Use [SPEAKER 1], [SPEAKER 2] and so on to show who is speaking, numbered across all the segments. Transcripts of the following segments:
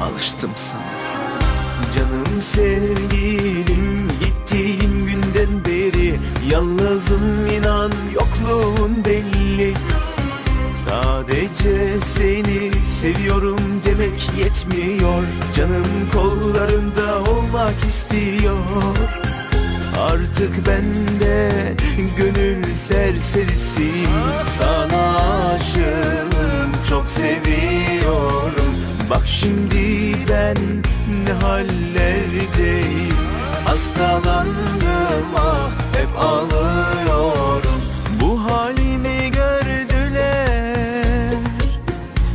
[SPEAKER 1] alıştım sana. Canım sevgilim gittiğin günden beri Yalnızım inan yokluğun belli. Sadece seni seviyorum demek yetmiyor. Canım kollarında olmak istiyor. Artık ben de gönül serserisiyim Sana aşığım çok seviyorum şimdi ben ne hallerdeyim? Hastalandım ah hep ağlıyorum. Bu halimi gördüler.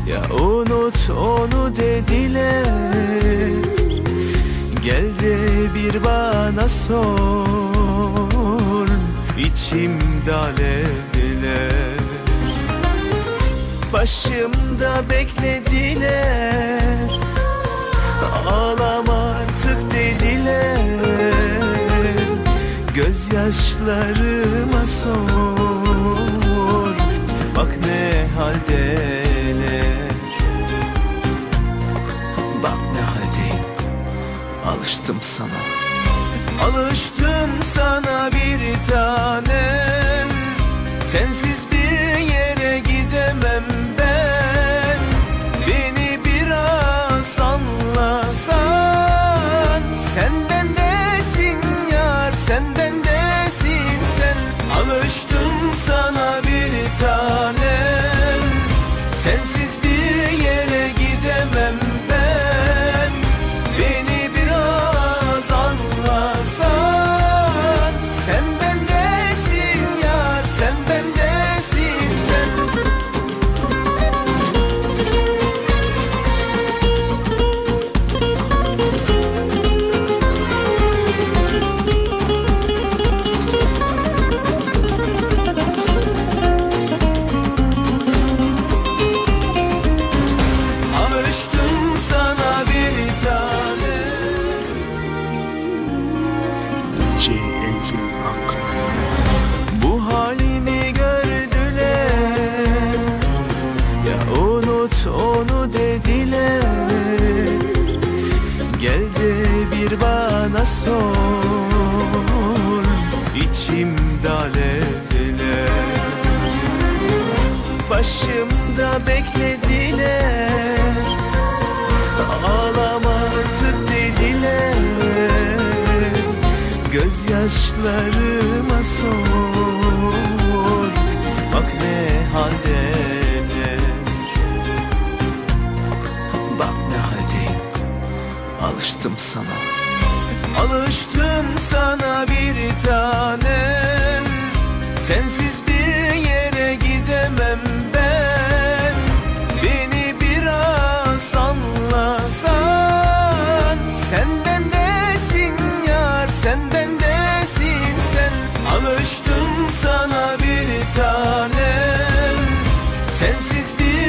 [SPEAKER 1] Ya unut onu dediler. Gel de bir bana sor. İçimde alevler Başımda beklediler Ağlama artık dediler. Gözyaşlarıma sor. Bak ne haldeler. Bak ne haldeyim. Alıştım sana. Alıştım sana bir tanem. Sensiz anlasan sor İçimde alevler Başımda beklediler Ağlama artık dediler. Gözyaşlarıma sor Bak ne haldeler. Bak ne haldeyim Alıştım sana Alıştım sana bir tanem. Sensiz bir yere gidemem ben. Beni biraz anlasan Senden desin yar senden desin sen. Alıştım sana bir tanem. Sensiz bir